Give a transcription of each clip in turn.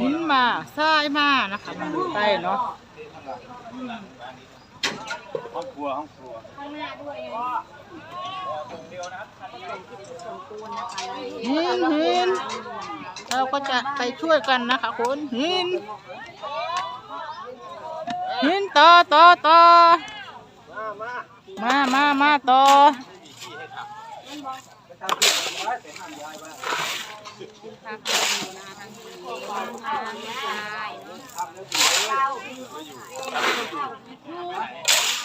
หินมาทรายมานะคะมันอยู่ใกล้เนาะห้องครัวห้องครัวหินหินเราก็จะไปช่วยกันนะคะคุณหินหินต่อต่อต่อมามามาต่อ พักอ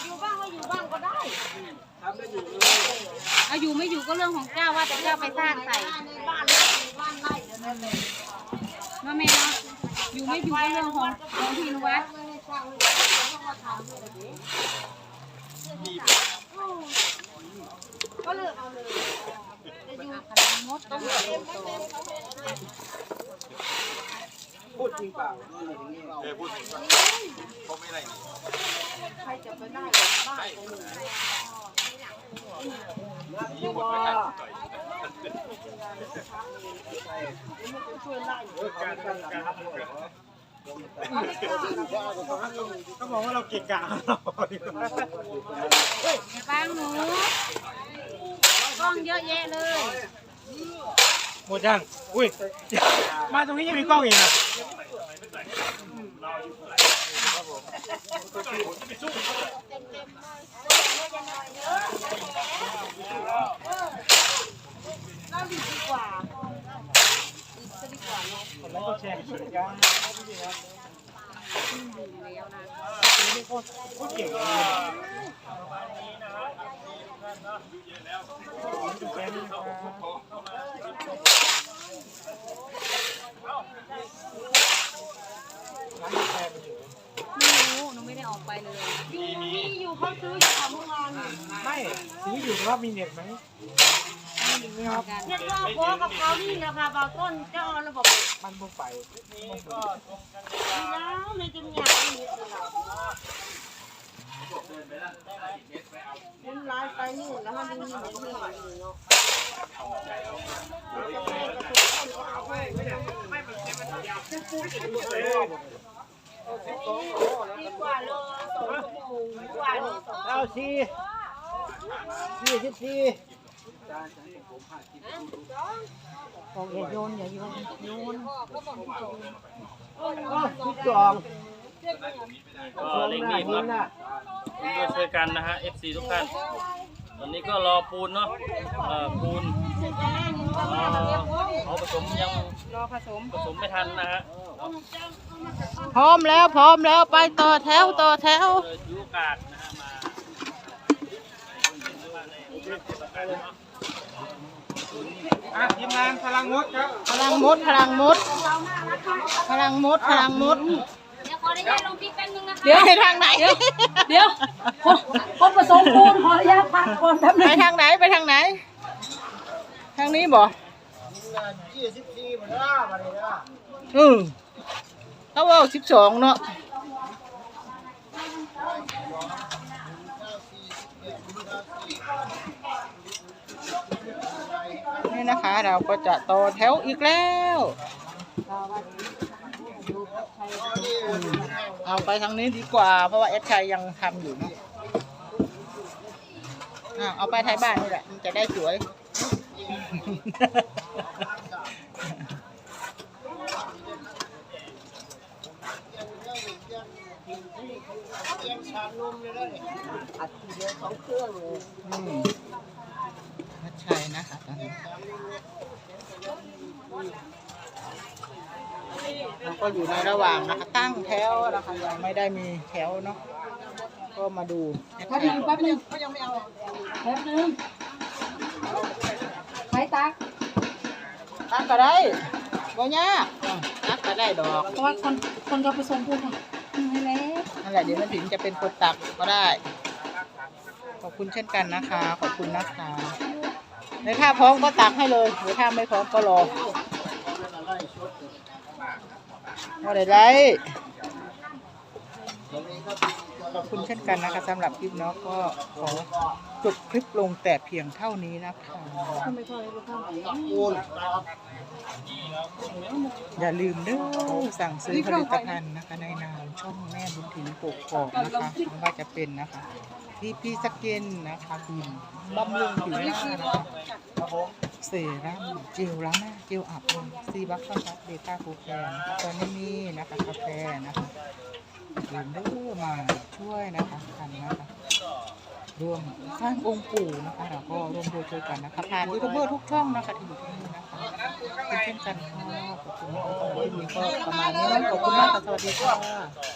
ยู่บ้างไม่อยู่บ้างก็ได้เอาอยู่ไม่อยู่ก็เรื่องของเจ้าว่าแต่เจ้าไปสร้างใส่บ้านบ้านไร่นั่นเลยว่าแม่เนาะอยู่ไม่อยู่ก็เรื่องของของพี่นวัดก็เลือกเอาเลย พูดจริงเปล่าเออพูดจริงเปล่าเขาไม่ได้นี่ใครจะไปได้บ้านของหนูนี่หมดไม่ทันต่อยเขาบอกว่าเราเก่งกาอย่าบ้างหนู กล้องเยอะแยะเลย หมดยังอุ้ย มาตรงนี้ยังมีกล้องอีกนะเราดีกว่าแล้วก็แชร์กันกันแล้วนะพูดเก่งเลย ดูแกนี่นะครับร้านกาแฟมันอยู่ไม่รู้หนูไม่ได้ออกไปเลยมีมีอยู่เขาซื้ออยู่ค่ะเมื่อวานไม่ซื้ออยู่แต่ว่ามีเน็ตไหมไม่มีครับกันเรียกว่าโพสกับเขานี่แหละค่ะบางต้นเจ้าระบบมันบุกไปดีแล้วในจำยาอีก มันลายไปนู่นแล้วมันมีเหมือนที่เนาะดีกว่าโลสองชั่วโมงดีกว่าโลสองเอาสี่สี่สิบสี่ของอย่าโยนอย่าโยนโยนสิบสองก็เล็กนี่ครับ ร่วมด้วยช่วยกันนะฮะ FC ทุกท่าน ตอนนี้ก็รอปูนเนาะเอ่อปูนเอ่อเขาผสมยังรอผสมผสมไม่ทันนะฮะพร้อมแล้วพร้อมแล้วไปต่อแถวต่อแถวเออยูโอกาสนะฮะมาอะทีมงานพลังมดครับพลังมดพลังมด พลังมดพลังมด เดี๋ยวขออนุญาตลงพ เดี๋ยวไปทางไหนเดี๋ยวคนคนผสมปูนขออนุญาตพักก่อนแป๊บนึไปงทางไหนไปทางไหน ทางนี้บ่ยี่สิบสี่หมดแล้วมาเลยนะอืมเขาบอกสิบสองเนาะนี่นะคะ เราก็จะต่อแถวอีกแล้วอืม เอาไปทางนี้ดีกว่า เพราะว่าเอสชัยยังทำอยู่เนาะเอาไปท้ายบ้านนี่แหละมันจะได้สวยอืมนัดชัยนะคะตอนนี้ เราก็อยู่ในระหว่างนะคะตั้งแถวนะคะยังไม่ได้มีแถวเนาะก็มาดูนัดแป๊บชันึยงแป๊บนึงแป๊บนึงไม้ตักตั้งก็ได้บ่ยากอะตั้งก็ได้ดอกเพราะว่าคนคนก็ผสมปูนค่ะให้แล้วนั่นแหละเดี๋ยวมันถึงจะเป็นคนตักก็ได้ ขอบคุณเช่นกันนะคะ ขอบคุณนะคะในถ้าพร้อมก็ตักให้เลยหรือถ้าไม่พร้อมก็รอ เอาได้ได้ ขอบคุณเช่นกันนะคะสำหรับคลิปเนาะก็ขอจบคลิปลงแต่เพียงเท่านี้นะคะอย่าลืมเด้อสั่งซื้อผลิตภัณฑ์นะคะ ในนามช่องแม่บุญถิ่นปกกอกนะคะไม่ว่าจะเป็นนะคะพี่พี่สกินนะคะบิมบำรุงผิวหน้านะคะเซรั่มเจลล้างหน้าเจลอาบน้ำซีบัคคอนทัสเบต้าโคแคนตอนนี้มีนะคะกาแฟนะคะ อย่าลืมเด้อมาช่วยนะคะกันนะคะรวมสร้างองค์ปู่นะคะเราก็ร่วมด้วยช่วยกันนะคะผ่านยูทูบเบอร์ทุกช่องนะคะที่อยู่ที่นี่นะคะเป็นเช่นกันค่ะขอบคุณมากค่ะวันนี้ก็ประมาณนี้นะขอบคุณมากค่ะสวัสดีค่ะ